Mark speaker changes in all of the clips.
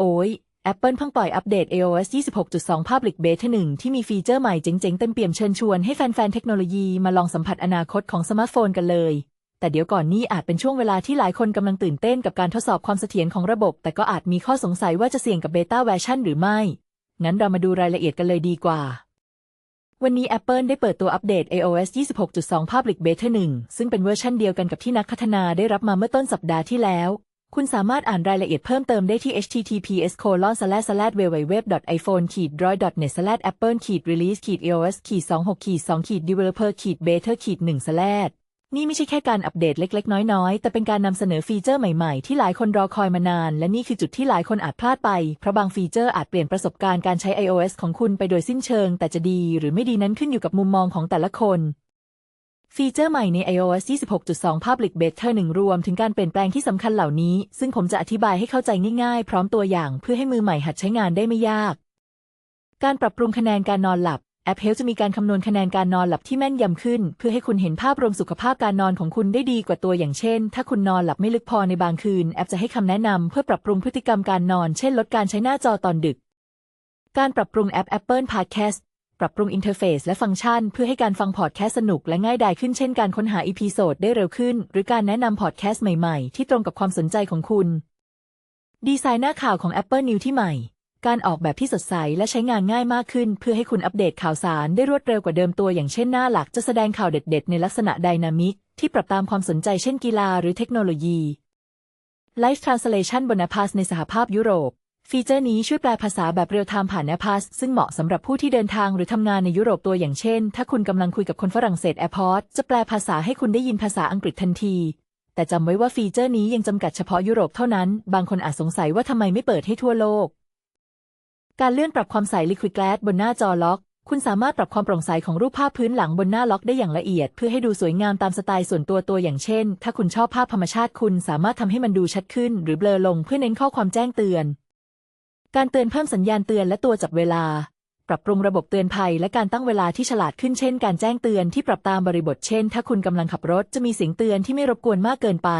Speaker 1: โอ้ย Apple เพิ่งปล่อยอัปเดต iOS 26.2 Public Beta 1ที่มีฟีเจอร์ใหม่เจ๋งๆ เต็มเปี่ยมเชิญชวนให้แฟนๆ เทคโนโลยีมาลองสัมผัสอนาคตของสมาร์ทโฟนกันเลย แต่เดี๋ยวก่อนนี้อาจเป็นช่วงเวลาที่หลายคนกำลังตื่นเต้นกับการทดสอบความเสถียรของระบบ แต่ก็อาจมีข้อสงสัยว่าจะเสี่ยงกับเบต้าเวอร์ชันหรือไม่ งั้นเรามาดูรายละเอียดกันเลยดีกว่าวันนี้ Apple ได้เปิดตัวอัปเดต iOS 26.2 Public Beta 1 ซึ่งเป็นเวอร์ชันเดียวกันกับที่นักพัฒนาได้รับมาเมื่อต้นสัปดาห์ที่แล้ว คุณสามารถอ่านรายละเอียดเพิ่มเติมได้ที่ https www.iphone droid net apple release eos 26 2 developer beta 1นี่ไม่ใช่แค่การอัปเดตเล็ก ๆ น้อย ๆ แต่เป็นการนำเสนอฟีเจอร์ใหม่ ๆ ที่หลายคนรอคอยมานาน และนี่คือจุดที่หลายคนอาจพลาดไป เพราะบางฟีเจอร์อาจเปลี่ยนประสบการณ์การใช้ iOS ของคุณไปโดยสิ้นเชิง แต่จะดีหรือไม่ดีนั้นขึ้นอยู่กับมุมมองของแต่ละคน ฟีเจอร์ใหม่ใน iOS 26.2 Public Beta 1 รวมถึงการเปลี่ยนแปลงที่สำคัญเหล่านี้ ซึ่งผมจะอธิบายให้เข้าใจง่ายๆ พร้อมตัวอย่างเพื่อให้มือใหม่หัดใช้งานได้ไม่ยาก การปรับปรุงคะแนนการนอนหลับ แอป Health จะมีการคำนวณคะแนนการนอนหลับที่แม่นยำขึ้น เพื่อให้คุณเห็นภาพรวมสุขภาพการนอนของคุณได้ดีกว่าตัวอย่างเช่น ถ้าคุณนอนหลับไม่ลึกพอในบางคืน แอปจะให้คำแนะนำเพื่อปรับปรุงพฤติกรรมการนอน เช่น ลดการใช้หน้าจอตอนดึกการปรับปรุงแอป Apple Podcast ปรับปรุงอินเทอร์เฟซและฟังก์ชัน เพื่อให้การฟังพอดแคสต์สนุกและง่ายดายขึ้นเช่นการค้นหาอีพีโซดได้เร็วขึ้น หรือการแนะนำพอดแคสต์ใหม่ๆ ที่ตรงกับความสนใจของคุณ ดีไซน์หน้าข่าวของ Apple News ที่ใหม่ การออกแบบที่สดใสและใช้งานง่ายมากขึ้น เพื่อให้คุณอัปเดตข่าวสารได้รวดเร็วกว่าเดิมตัวอย่างเช่นหน้าหลักจะแสดงข่าวเด็ด ๆ ในลักษณะไดนามิกที่ปรับตามความสนใจเช่นกีฬาหรือเทคโนโลยี Live Translation บน a p a s ในสหภาพยุโรป ฟีเจอร์นี้ช่วยแปลภาษาแบบเรียลไทม์ผ่าน a p a s ซึ่งเหมาะสำหรับผู้ที่เดินทางหรือทำงานในยุโรปตัวอย่างเช่น ถ้าคุณกำลังคุยกับคนฝรั่งเศส AirPods จะแปลภาษาให้คุณได้ยินภาษาอังกฤษทันที แต่จำไว้ว่าฟีเจอร์นี้ยังจำกัดเฉพาะยุโรปเท่านั้น บางคนอาจสงสัยว่าทำไมไม่เปิดให้ทั่วโลก การเลื่อนปรับความใส Liquid Glass บนหน้าจอล็อก คุณสามารถปรับความโปร่งใสของรูปภาพพื้นหลังบนหน้าล็อกได้อย่างละเอียด เพื่อให้ดูสวยงามตามสไตล์ส่วนตัวตัวอย่างเช่น ถ้าคุณชอบภาพธรรมชาติคุณสามารถทำให้มันดูชัดขึ้น หรือเบลอลงเพื่อเน้นข้อความแจ้งเตือน การเตือนเพิ่มสัญญาณเตือนและตัวจับเวลา ปรับปรุงระบบเตือนภัยและการตั้งเวลาที่ฉลาดขึ้นเช่น การแจ้งเตือนที่ปรับตามบริบทเช่น ถ้าคุณกำลังขับรถจะมีเสียงเตือนที่ไม่รบกวนมากเกินไป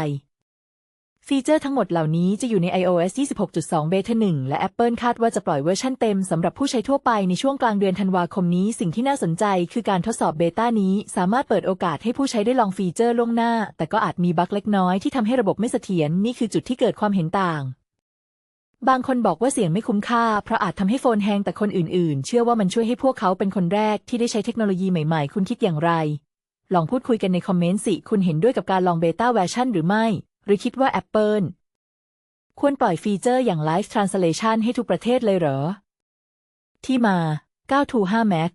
Speaker 1: ฟีเจอร์ทั้งหมดเหล่านี้จะอยู่ใน iOS 26.2 Beta 1 และ Apple คาดว่าจะปล่อยเวอร์ชันเต็มสำหรับผู้ใช้ทั่วไปในช่วงกลางเดือนธันวาคมนี้ สิ่งที่น่าสนใจคือการทดสอบเบต้านี้ สามารถเปิดโอกาสให้ผู้ใช้ได้ลองฟีเจอร์ล่วงหน้า แต่ก็อาจมีบั๊กเล็กน้อยที่ทำให้ระบบไม่เสถียรนี่คือจุดที่เกิดความเห็นต่าง บางคนบอกว่าเสียงไม่คุ้มค่า เพราะอาจทำให้โฟนแฮงแต่คนอื่นๆ เชื่อว่ามันช่วยให้พวกเขาเป็นคนแรกที่ได้ใช้เทคโนโลยีใหม่ๆ คุณคิดอย่างไร ลองพูดคุยกันในคอมเมนต์สิ คุณเห็นด้วยกับการลองเบต้าเวอร์ชันหรือไม่ หรือคิดว่า Apple ควรปล่อยฟีเจอร์อย่าง Live Translation ให้ทุกประเทศเลยเหรอ ที่มา925 Mac